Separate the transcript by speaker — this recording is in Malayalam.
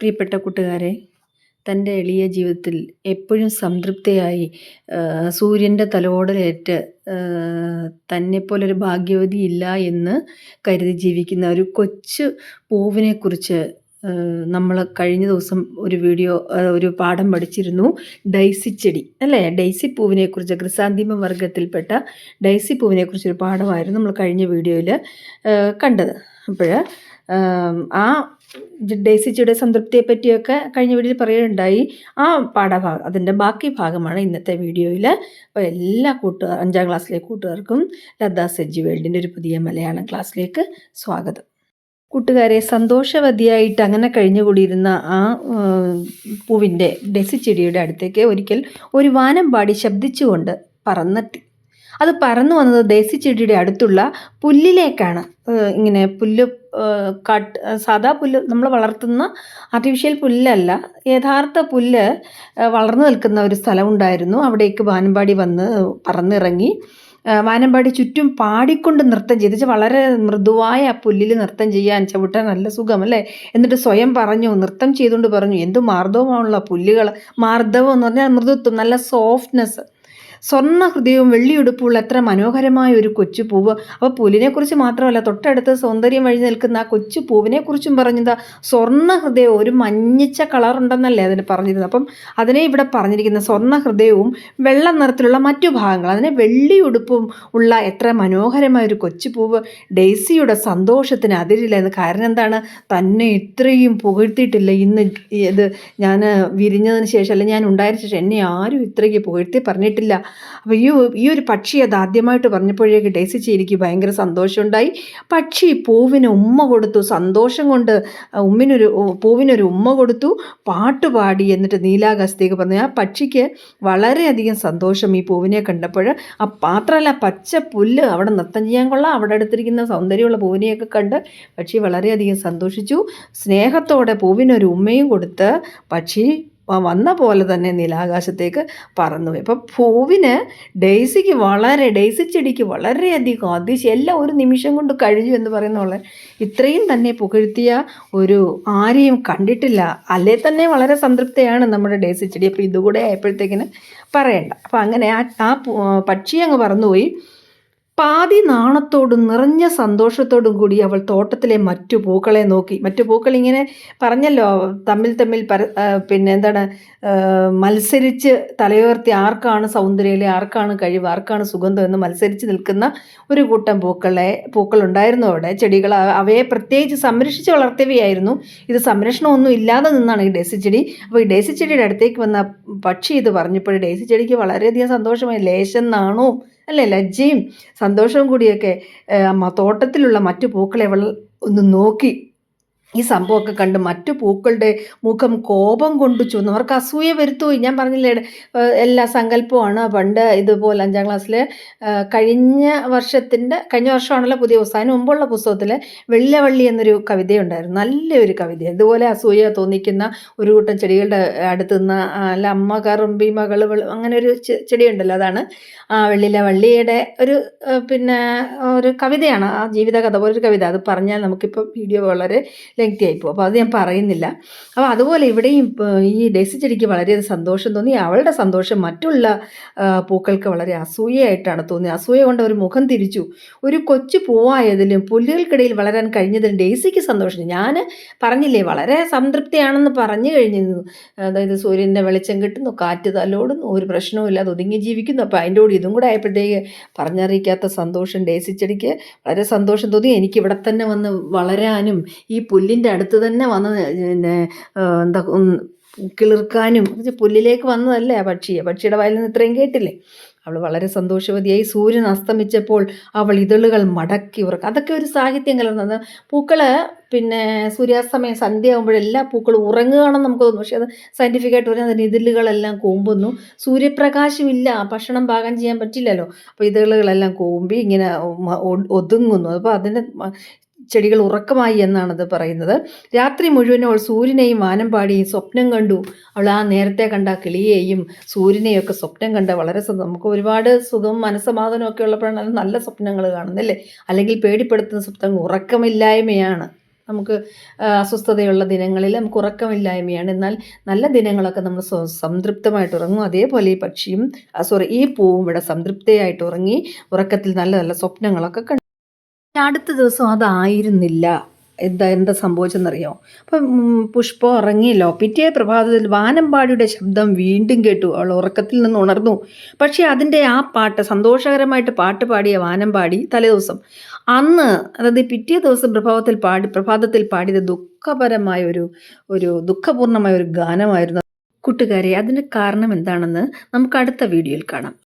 Speaker 1: പ്രിയപ്പെട്ട കൂട്ടുകാരെ തന്റെ എളിയ ജീവിതത്തിൽ എപ്പോഴും സംതൃപ്തിയായി സൂര്യന്റെ തലോടലേറ്റ് തന്നെപ്പോലൊരു ഭാഗ്യവതി ഇല്ല എന്ന് കരുതി ജീവിക്കുന്ന ഒരു കൊച്ചു പൂവിനെക്കുറിച്ച് നമ്മൾ കഴിഞ്ഞ ദിവസം ഒരു വീഡിയോ ഒരു പാഠം പഠിച്ചിരുന്നു. ഡൈസി ചെടി അല്ലേ? ഡൈസി പൂവിനെക്കുറിച്ച് ക്രിസാന്തിമ വർഗത്തിൽപ്പെട്ട ഡൈസി പൂവിനെക്കുറിച്ചൊരു പാഠമായിരുന്നു നമ്മൾ കഴിഞ്ഞ വീഡിയോയിൽ കണ്ടത്. അപ്പോൾ ആ ഡേസിച്ചിയുടെ സംതൃപ്തിയെ പറ്റിയൊക്കെ കഴിഞ്ഞ വീഡിയോയിൽ പറയുകയുണ്ടായി. ആ പാഠഭാഗം അതിന്റെ ബാക്കി ഭാഗമാണ് ഇന്നത്തെ വീഡിയോയിൽ അപ്പോൾ എല്ലാ കൂട്ടുകാർ അഞ്ചാം ക്ലാസ്സിലെ കൂട്ടുകാർക്കും ലതാ സെജി വേൾഡിന്റെ ഒരു പുതിയ മലയാളം ക്ലാസ്സിലേക്ക് സ്വാഗതം. കൂട്ടുകാരെ സന്തോഷവതിയായിട്ട് അങ്ങനെ കഴിഞ്ഞുകൂടിയിരുന്ന ആ പൂവിന്റെ ഡെസിച്ചെടിയുടെ അടുത്തേക്ക് ഒരിക്കൽ ഒരു വാനം പാടി ശബ്ദിച്ചുകൊണ്ട് പറന്നെത്തി. അത് പറന്നു വന്നത് ദേസി ചെടിയുടെ അടുത്തുള്ള പുല്ലിലേക്കാണ്. ഇങ്ങനെ പുല്ല് കട്ട് സാധാ പുല്ല് നമ്മൾ വളർത്തുന്ന ആർട്ടിഫിഷ്യൽ പുല്ലല്ല. യഥാർത്ഥ പുല്ല് വളർന്നു നിൽക്കുന്ന ഒരു സ്ഥലമുണ്ടായിരുന്നു. അവിടേക്ക് വാനമ്പാടി വന്ന് പറന്നിറങ്ങി. വാനമ്പാടി ചുറ്റും പാടിക്കൊണ്ട് നൃത്തം ചെയ്ത്. വളരെ മൃദുവായ ആ പുല്ലിൽ നൃത്തം ചെയ്യാൻ ചവിട്ടാൻ നല്ല സുഖം അല്ലേ എന്നിട്ട് സ്വയം പറഞ്ഞു നൃത്തം ചെയ്തുകൊണ്ട് പറഞ്ഞു എന്ത് മാർദ്ദവമാണുള്ള പുല്ലുകൾ മാർദ്ദവം എന്ന് പറഞ്ഞാൽ മൃദുത്വം നല്ല സോഫ്റ്റ്നെസ് സ്വർണ ഹൃദയവും വെള്ളിയുടുപ്പുള്ള എത്ര മനോഹരമായ ഒരു കൊച്ചു പൂവ് അപ്പോൾ പുലിനെക്കുറിച്ച് മാത്രമല്ല തൊട്ടടുത്ത് സൗന്ദര്യം വഴി നിൽക്കുന്ന ആ കൊച്ചു പൂവിനെക്കുറിച്ചും പറഞ്ഞത് സ്വർണ ഹൃദയവും ഒരു മഞ്ഞിച്ച കളർ ഉണ്ടെന്നല്ലേ അതിന് പറഞ്ഞിരുന്നത്. അപ്പം അതിനെ ഇവിടെ പറഞ്ഞിരിക്കുന്ന സ്വർണ ഹൃദയവും വെള്ള നിറത്തിലുള്ള മറ്റു ഭാഗങ്ങൾ അതിനെ വെള്ളിയുടുപ്പും ഉള്ള എത്ര മനോഹരമായ ഒരു കൊച്ചു പൂവ് ഡെയ്സിയുടെ സന്തോഷത്തിന് അതിരില്ല. കാരണം എന്താണ്? തന്നെ ഇത്രയും പുകഴ്ത്തിയിട്ടില്ല. ഇന്ന് ഇത് ഞാൻ വിരിഞ്ഞതിന് ശേഷം അല്ലെങ്കിൽ ഞാൻ ഉണ്ടായതിനു ശേഷം എന്നെ ആരും ഇത്രയ്ക്ക് പുകഴ്ത്തി പറഞ്ഞിട്ടില്ല. അപ്പോൾ ഈ ഈ ഒരു പക്ഷി അത് ആദ്യമായിട്ട് പറഞ്ഞപ്പോഴേക്ക് ഡേസിച്ച് എനിക്ക് ഭയങ്കര സന്തോഷമുണ്ടായി. പക്ഷി പൂവിന് ഉമ്മ കൊടുത്തു. സന്തോഷം കൊണ്ട് ഉമ്മിനൊരു പൂവിനൊരു ഉമ്മ കൊടുത്തു. പാട്ട് പാടി എന്നിട്ട് നീലാകാശത്തേക്ക് പറഞ്ഞു. ആ പക്ഷിക്ക് വളരെയധികം സന്തോഷം ഈ പൂവിനെ കണ്ടപ്പോൾ. ആ മാത്രമല്ല പച്ച പുല്ല് അവിടെ നൃത്തം ചെയ്യാൻ കൊള്ളാം. അവിടെ അടുത്തിരിക്കുന്ന സൗന്ദര്യമുള്ള പൂവിനെയൊക്കെ കണ്ട് പക്ഷി വളരെയധികം സന്തോഷിച്ചു. സ്നേഹത്തോടെ പൂവിനൊരു ഉമ്മയും കൊടുത്ത് പക്ഷി വന്ന പോലെ തന്നെ നീലാകാശത്തേക്ക് പറന്നുപോയി അപ്പോൾ പൂവിന് ഡെയ്സിക്ക് വളരെ ഡെയ്സി ചെടിക്ക് വളരെയധികം അതിശയം. എല്ലാം ഒരു നിമിഷം കൊണ്ട് കഴിഞ്ഞു എന്ന് പറയുന്ന പോലെ ഇത്രയും തന്നെ പുകഴ്ത്തിയ ഒരു ആരെയും കണ്ടിട്ടില്ല. അല്ലേ തന്നെ വളരെ സംതൃപ്തിയാണ് നമ്മുടെ ഡെയ്സി ചെടി. അപ്പോൾ ഇതുകൂടെ ആയപ്പോഴത്തേക്കിന് പറയണ്ട. അപ്പോൾ അങ്ങനെ ആ ആ പക്ഷി അങ്ങ് പറന്നുപോയി പാതി നാണത്തോടും നിറഞ്ഞ സന്തോഷത്തോടും കൂടി അവൾ തോട്ടത്തിലെ മറ്റു പൂക്കളെ നോക്കി. മറ്റു പൂക്കൾ ഇങ്ങനെ പറഞ്ഞല്ലോ തമ്മിൽ തമ്മിൽ പര പിന്നെ എന്താണ് മത്സരിച്ച് തലയുയർത്തി ആർക്കാണ് സൗന്ദര്യയിലെ ആർക്കാണ് കഴിവ് ആർക്കാണ് സുഗന്ധം എന്ന് മത്സരിച്ച് നിൽക്കുന്ന ഒരു കൂട്ടം പൂക്കളെ പൂക്കളുണ്ടായിരുന്നു അവിടെ. ചെടികൾ അവയെ പ്രത്യേകിച്ച് സംരക്ഷിച്ച് വളർത്തിയവയായിരുന്നു. ഇത് സംരക്ഷണമൊന്നും ഇല്ലാതെ നിന്നാണ് ഈ ഡേസി ചെടി. അപ്പോൾ ഈ ഡേസി ചെടിയുടെ അടുത്തേക്ക് വന്ന പക്ഷി ഇത് പറഞ്ഞപ്പോൾ ഡേസി ചെടിക്ക് വളരെയധികം സന്തോഷമായി. ലേശം നാണവും അല്ലേ ലജ്ജയും സന്തോഷവും കൂടിയൊക്കെ തോട്ടത്തിലുള്ള മറ്റു പൂക്കളെ അവൾ ഒന്ന് നോക്കി ഈ സംഭവമൊക്കെ കണ്ട് മറ്റു പൂക്കളുടെ മുഖം കോപം കൊണ്ട് ചുവന്നു. അവർക്ക് അസൂയ വരുത്തുപോയി ഞാൻ പറഞ്ഞില്ലേ എല്ലാ സങ്കല്പമാണ് പണ്ട് ഇതുപോലെ അഞ്ചാം ക്ലാസ്സിൽ കഴിഞ്ഞ വർഷത്തിന്റെ കഴിഞ്ഞ വർഷമാണല്ലോ പുതിയ പുസ്തകം. അതിന് മുമ്പുള്ള പുസ്തകത്തിൽ വെള്ളവള്ളി എന്നൊരു കവിതയുണ്ടായിരുന്നു. നല്ലൊരു കവിത. ഇതുപോലെ അസൂയ തോന്നിക്കുന്ന ഒരു കൂട്ടം ചെടികളുടെ അടുത്ത് നിന്ന് അല്ല അമ്മ കറുമ്പി മകൾ അങ്ങനെ ഒരു ചെടിയുണ്ടല്ലോ അതാണ്. ആ വെള്ളിലെ വള്ളിയുടെ ഒരു പിന്നെ ഒരു കവിതയാണ്. ആ ജീവിത കഥ പോലൊരു കവിത. അത് പറഞ്ഞാൽ നമുക്കിപ്പോൾ വീഡിയോ വളരെ പോകും അപ്പോൾ അത് ഞാൻ പറയുന്നില്ല. അപ്പോൾ അതുപോലെ ഇവിടെയും ഈ ഡെസി ചെടിക്ക് വളരെയധികം സന്തോഷം തോന്നി. അവളുടെ സന്തോഷം മറ്റുള്ള പൂക്കൾക്ക് വളരെ അസൂയയായിട്ടാണ് തോന്നിയത്. അസൂയ കൊണ്ട് ഒരു മുഖം തിരിച്ചു. ഒരു കൊച്ചു പൂവായതിലും പുല്ലുകൾക്കിടയിൽ വളരാൻ കഴിഞ്ഞതിലും ഡെയ്സിക്ക് സന്തോഷം. ഞാൻ പറഞ്ഞില്ലേ വളരെ സംതൃപ്തിയാണെന്ന് പറഞ്ഞു കഴിഞ്ഞിരുന്നു. അതായത് സൂര്യന്റെ വെളിച്ചം കിട്ടുന്നു കാറ്റ് തലോടുന്നു ഒരു പ്രശ്നവും ഇല്ലാതെ ഒതുങ്ങി ജീവിക്കുന്നു. അപ്പോൾ അതിന്റെ കൂടി ഇതും കൂടെ ആയപ്പോഴത്തേക്ക് പറഞ്ഞറിയിക്കാത്ത സന്തോഷം ഡേസി ചെടിക്ക്. വളരെ സന്തോഷം തോന്നി. എനിക്ക് ഇവിടെ തന്നെ വന്ന് വളരാനും ഈ പുല്ല് പുല്ലിന്റെ അടുത്ത് തന്നെ വന്ന് പിന്നെ എന്താ കിളിർക്കാനും പുല്ലിലേക്ക് വന്നതല്ലേ ആ പക്ഷിയെ? പക്ഷിയുടെ വായിൽ നിന്ന് ഇത്രയും കേട്ടില്ലേ? അവൾ വളരെ സന്തോഷവതിയായി സൂര്യൻ അസ്തമിച്ചപ്പോൾ അവൾ ഇതളുകൾ മടക്കി ഉറക്കുക അതൊക്കെ ഒരു സാഹിത്യം കലർന്നത് പൂക്കൾ പിന്നെ സൂര്യാസ്തമയം സന്ധ്യ എല്ലാ പൂക്കളും ഉറങ്ങുകയാണെന്ന് നമുക്ക് തോന്നുന്നു പക്ഷേ അത് സയന്റിഫിക്കായിട്ട് പറഞ്ഞാൽ അതിന് ഇതിലുകളെല്ലാം കൂമ്പുന്നു. സൂര്യപ്രകാശമില്ല ഭക്ഷണം പാകം ചെയ്യാൻ പറ്റില്ലല്ലോ. അപ്പോൾ ഇതളുകളെല്ലാം കൂമ്പി ഇങ്ങനെ ഒതുങ്ങുന്നു. അപ്പോൾ അതിന്റെ ചെടികൾ ഉറക്കമായി എന്നാണത് പറയുന്നത്. രാത്രി മുഴുവൻ അവൾ സൂര്യനെയും വാനം പാടിയും സ്വപ്നം കണ്ടു. അവൾ ആ നേരത്തെ കണ്ട കിളിയെയും സൂര്യനെയും ഒക്കെ സ്വപ്നം കണ്ട വളരെ നമുക്ക് ഒരുപാട് സുഖം മനസ്സമാധാനമൊക്കെ ഉള്ളപ്പോഴാണ് നല്ല സ്വപ്നങ്ങൾ കാണുന്നല്ലേ അല്ലെങ്കിൽ പേടിപ്പെടുത്തുന്ന സ്വപ്നങ്ങൾ ഉറക്കമില്ലായ്മയാണ്. നമുക്ക് അസ്വസ്ഥതയുള്ള ദിനങ്ങളിൽ നമുക്ക് ഉറക്കമില്ലായ്മയാണ്. എന്നാൽ നല്ല ദിനങ്ങളൊക്കെ നമ്മൾ സംതൃപ്തമായിട്ട് ഉറങ്ങും. അതേപോലെ ഈ പക്ഷിയും സോറി ഈ പൂവും ഇവിടെ സംതൃപ്തിയായിട്ട് ഉറങ്ങി ഉറക്കത്തിൽ നല്ല നല്ല സ്വപ്നങ്ങളൊക്കെ കണ്ടു അടുത്ത ദിവസം അതായിരുന്നില്ല. എന്താ എന്താ സംഭവിച്ചെന്നറിയോ? അപ്പം പുഷ്പം ഉറങ്ങിയല്ലോ. പിറ്റേ പ്രഭാതത്തിൽ വാനമ്പാടിയുടെ ശബ്ദം വീണ്ടും കേട്ടു. അവൾ ഉറക്കത്തിൽ നിന്ന് ഉണർന്നു. പക്ഷേ അതിന്റെ ആ പാട്ട് സന്തോഷകരമായിട്ട് പാട്ട് പാടിയ വാനമ്പാടി തലേദിവസം. അന്ന് അതായത് പിറ്റേ ദിവസം പ്രഭാതത്തിൽ പാടി പ്രഭാതത്തിൽ പാടിയത് ദുഃഖപരമായ ഒരു ഒരു ദുഃഖപൂർണമായ ഒരു ഗാനമായിരുന്നു. കൂട്ടുകാരെ അതിന് കാരണം എന്താണെന്ന് നമുക്ക് അടുത്ത വീഡിയോയിൽ കാണാം.